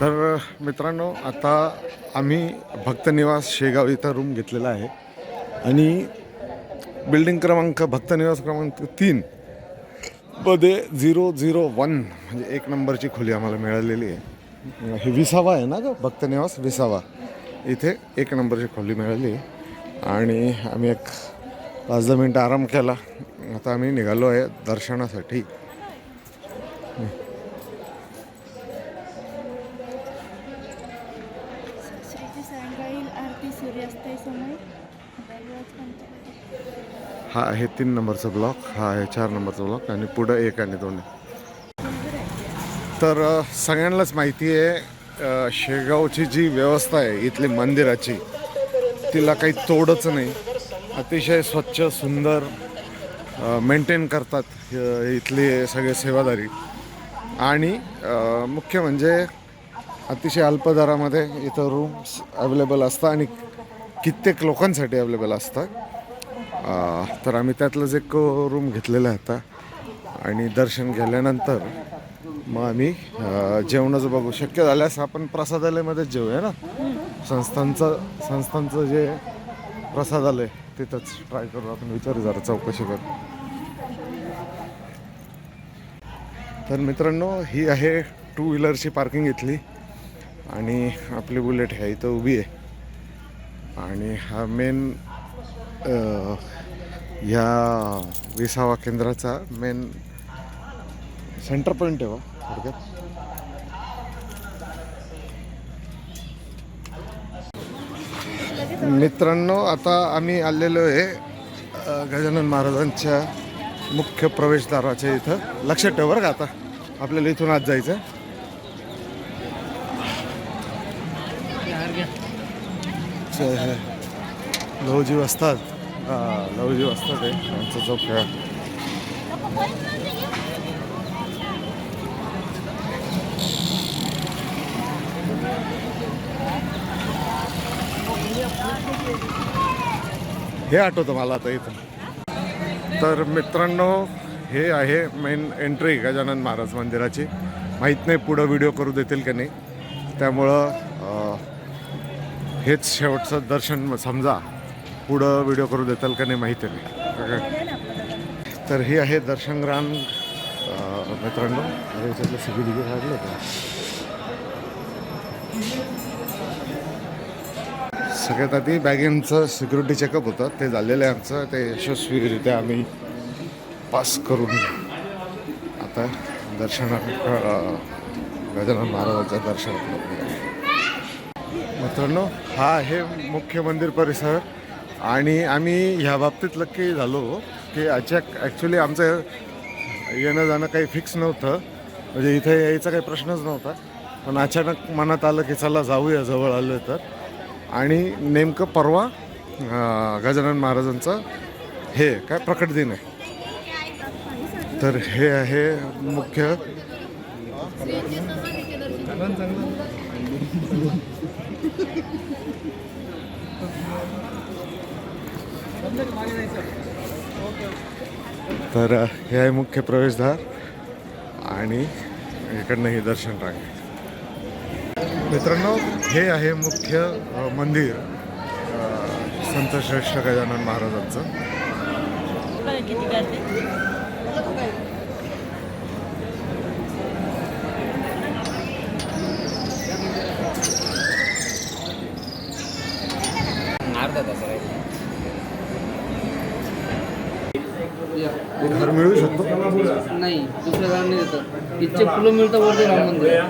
तर मित्रांनो आता आम्ही भक्तनिवास शेगाव इथं रूम घेतलेला आहे. आणि बिल्डिंग क्रमांक भक्तनिवास क्रमांक तीन मध्ये झिरो झिरो वन म्हणजे एक नंबरची खोली आम्हाला मिळालेली आहे. हे विसावा आहे ना ग? भक्तनिवास विसावा. इथे एक नंबरची खोली मिळाली. आणि आम्ही एक पाच दहा मिनटं आराम केला. आता आम्ही निघालो आहे दर्शनासाठी. हा आहे तीन नंबरचा ब्लॉक हा आहे चार नंबरचा ब्लॉक आणि पुढं एक आणि दोन आहे. तर सगळ्यांनाच माहिती आहे शेगावची जी व्यवस्था आहे इथली मंदिराची तिला काही तोडच नाही अतिशय स्वच्छ सुंदर मेंटेन करतात इथले सगळे सेवादारी आणि मुख्य म्हणजे अतिशय अल्प दरामध्ये इथं रूम्स अवेलेबल असतात आणि कित्येक लोकांसाठी अवेलेबल असतात. तर आम्ही त्यातलंच एक रूम घेतलेला होता आता आणि दर्शन घेतल्यानंतर मग आम्ही जेवणाचं बघू. शक्य झाल्यास आपण प्रसादालयमध्येच जेवूया ना? संस्थांचं संस्थांचं जे प्रसादालय तिथंच ट्राय करू. आपण विचारू जरा चौकशी करू तर मित्रांनो ही आहे टू व्हीलरची पार्किंग इथली आणि आपली बुलेट ह्या इथं उभी आहे. आणि हा मेन ह्या विसावा केंद्राचा मेन सेंटर पॉईंट आहे थोडक्यात. मित्रांनो आता आम्ही आलेलो आहे गजानन महाराजांच्या मुख्य प्रवेशद्वाराच्या इथं. लक्षात ठेव बरं का आता. आपल्याला इथून आज जायचं आहे. हे, लहुजी असतात. हां लहुजी असतात हे त्यांचा जो खेळ. हे आठवतं मला आता इथं. तर मित्रांनो हे आहे मेन एंट्री गजानन महाराज मंदिराची. माहीत नाही पुढं व्हिडिओ करू देतील का नाही. त्यामुळं हेच शेवटचं दर्शन समजा. पुढं व्हिडिओ करू देताल का नाही माहिती नाही. तर हे आहे दर्शन रान मित्रांनो. अरे याच्यातलं सगळी दिगे काढले का? सगळ्यात आधी बॅगेंचं सिक्युरिटी चेकअप होतं. ते झालेलं आहे आमचं. ते यशस्वीरित्या आम्ही पास करून आता दर्शना गजानन महाराजांचं दर्शन मित्रांनो हा आहे मुख्य मंदिर परिसर. आणि आम्ही ह्या बाबतीत लक्की झालो की अचाक ॲक्च्युली आमचं येणं जाणं काही फिक्स नव्हतं. म्हणजे इथे यायचा काही प्रश्नच नव्हता. पण अचानक मनात आलं की चला जाऊया जवळ आलं तर. आणि नेमकं परवा गजानन महाराजांचं हे काय प्रकट दिन आहे. तर हे आहे मुख्य. तर हे आहे मुख्य प्रवेशद्वार आणि इकडनं हे दर्शन रांग. मित्रांनो हे आहे मुख्य मंदिर संत श्रेष्ठ गजानन महाराजांचं. देतात फुलं मिळतं वरती राम मंदिर.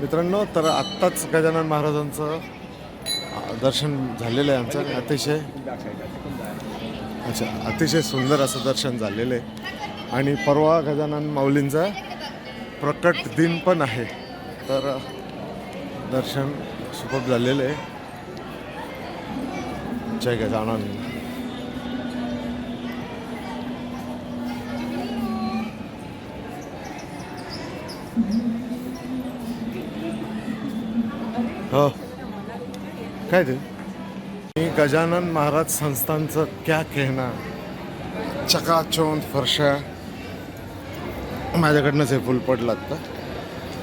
मित्रांनो तर आत्ताच गजानन महाराजांचं दर्शन झालेलं आहे आमचं. अतिशय अच्छा अतिशय सुंदर असं दर्शन झालेलं आहे. आणि परवा गजानन माऊलींचा प्रकट दिन पण आहे. तर दर्शन सुखद झालेलं आहे. जय गजानन. हो. काय ते? मी गजानन महाराज संस्थांचं क्या कहना? चकाचोंद फरशा. माझ्याकडनंच हे फुल पडलं आत्ता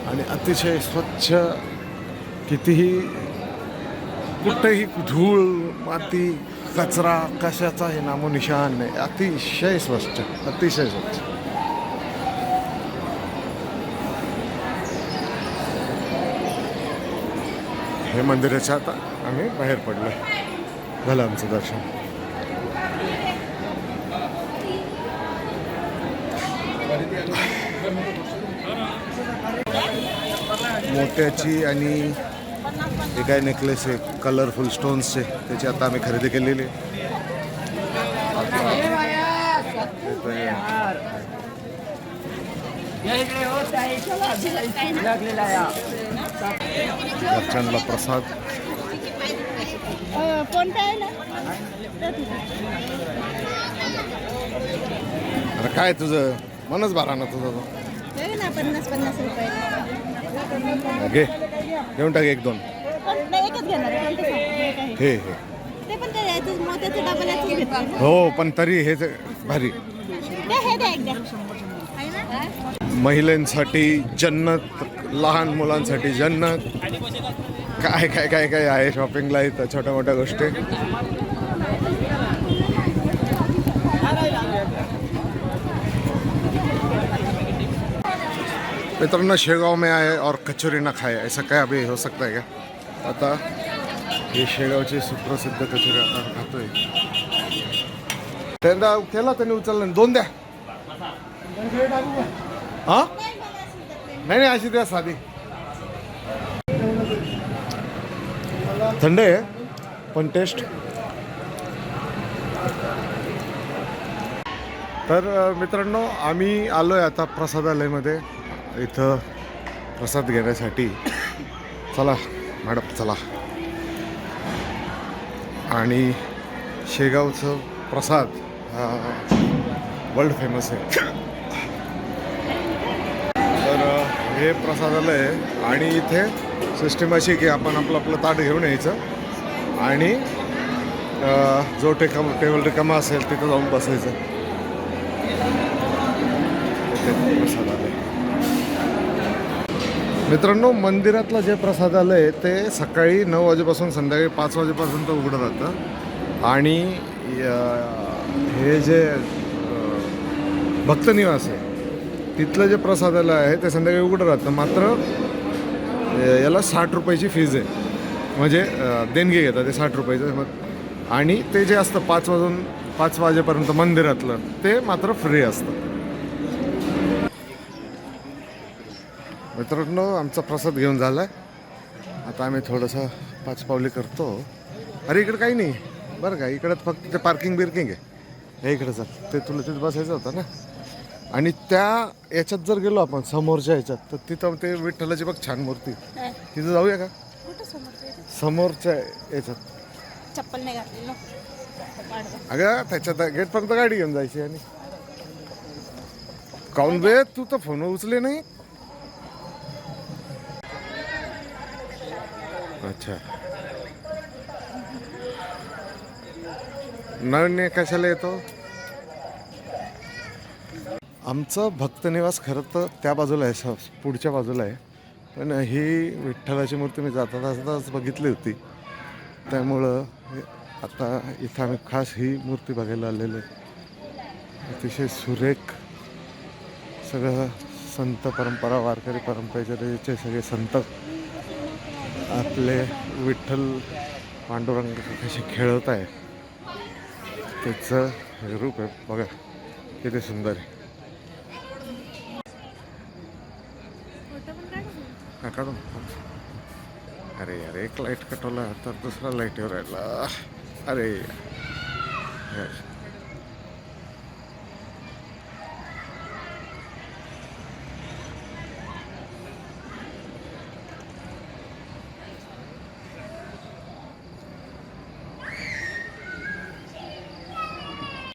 आणि अतिशय स्वच्छ कितीही कुठेही धूळ माती कचरा कशाचा हे नामोनिशान नाही. अतिशय स्वच्छ अतिशय स्वच्छ. हे मंदिराच्या आता आम्ही बाहेर पडलो. झालं आमचं दर्शन. मोत्याची आणि हे काय नेकलेस आहे? कलरफुल स्टोन्सचे त्याची आता आम्ही खरेदी केलेली आहे. घरच्यांना प्रसाद. अरे काय तुझं? मनच बारा ना तुझं पन्नास पन्नास रुपये घे. घेऊन टाक एक दोन. हे हे हो पण तरी हे भारी. महिलांसाठी जन्नत लहान मुलांसाठी जन्नत. काय काय काय काय आहे शॉपिंगला इथं? छोट्या मोठ्या गोष्टी. मित्रांनो शेगाव में आए और कचोरी ना खाए. ऐसा काय अभी हो सकता है क्या? आता हे शेगावची सुप्रसिद्ध कचोरी आता खातोय. त्यांना केला त्यांनी उचललं. दोन द्या. हां? नाही नाही अशी द्या साधी. थंड आहे पण टेस्ट तर मित्रांनो आम्ही आलो आहे आता प्रसादालयमध्ये. इथं प्रसाद घेण्यासाठी. चला मॅडम चला. आणि शेगावचं प्रसाद वर्ल्ड फेमस आहे तर अ, हे प्रसादालय आहे. आणि इथे सिस्टीम अशी की आपण आपलं आपलं ताट घेऊन यायचं. आणि जो टेकम टेबल रिकामा असेल तिथं जाऊन बसायचं. प्रसादालय. मित्रांनो मंदिरातलं जे प्रसादालय आहे ते सकाळी नऊ वाजेपासून संध्याकाळी पाच वाजेपासून तर उघडं राहतं. आणि हे जे भक्तनिवास आहे तिथलं जे प्रसादालय आहे ते संध्याकाळी उघडं राहतं. मात्र याला साठ रुपयाची फीज आहे. म्हणजे देणगी घेतात ते साठ रुपयाचं. मग आणि ते जे असतं पाच वाजून पाच वाजेपर्यंत मंदिरातलं ते मात्र फ्री असतं. मित्रांनो आमचा प्रसाद घेऊन झाला आहे आता आम्ही थोडंसं पाच पावली करतो. अरे इकडं काही नाही. बरं का इकडं फक्त ते पार्किंग बिर्किंग आहे. हे इकडं चल. ते तुला तिथं बसायचं होतं ना? आणि त्या याच्यात जर गेलो आपण समोरच्या याच्यात तर तिथं ते विठ्ठलाची बघ छान मूर्ती. तिथं जाऊया का? समोरच्या याच्यात? चप्पल नाही घातली. अगं त्याच्यात गेटपर्यंत गाडी घेऊन जायची आणि. काऊन बे तू तर फोन उचले नाही? अच्छा. नवीन कशाला येतो? आमचं भक्तनिवास खरं तर त्या बाजूला आहे स- पुढच्या बाजूला आहे. पण ही विठ्ठलाची मूर्ती मी जाता जाताच बघितली होती. त्यामुळं आता इथं आम्ही खास ही मूर्ती बघायला आलेलो आहे. अतिशय सुरेख सगळं संत परंपरा वारकरी परंपरेचे सगळे संत. आपले विठ्ठल पांडुरंग कसे खेळत आहे त्याचं रूप आहे. बघा किती सुंदर आहे. काढून अरे यार एक लाइट कटवला तर दुसरा लाइट येऊ राहिला अरे यार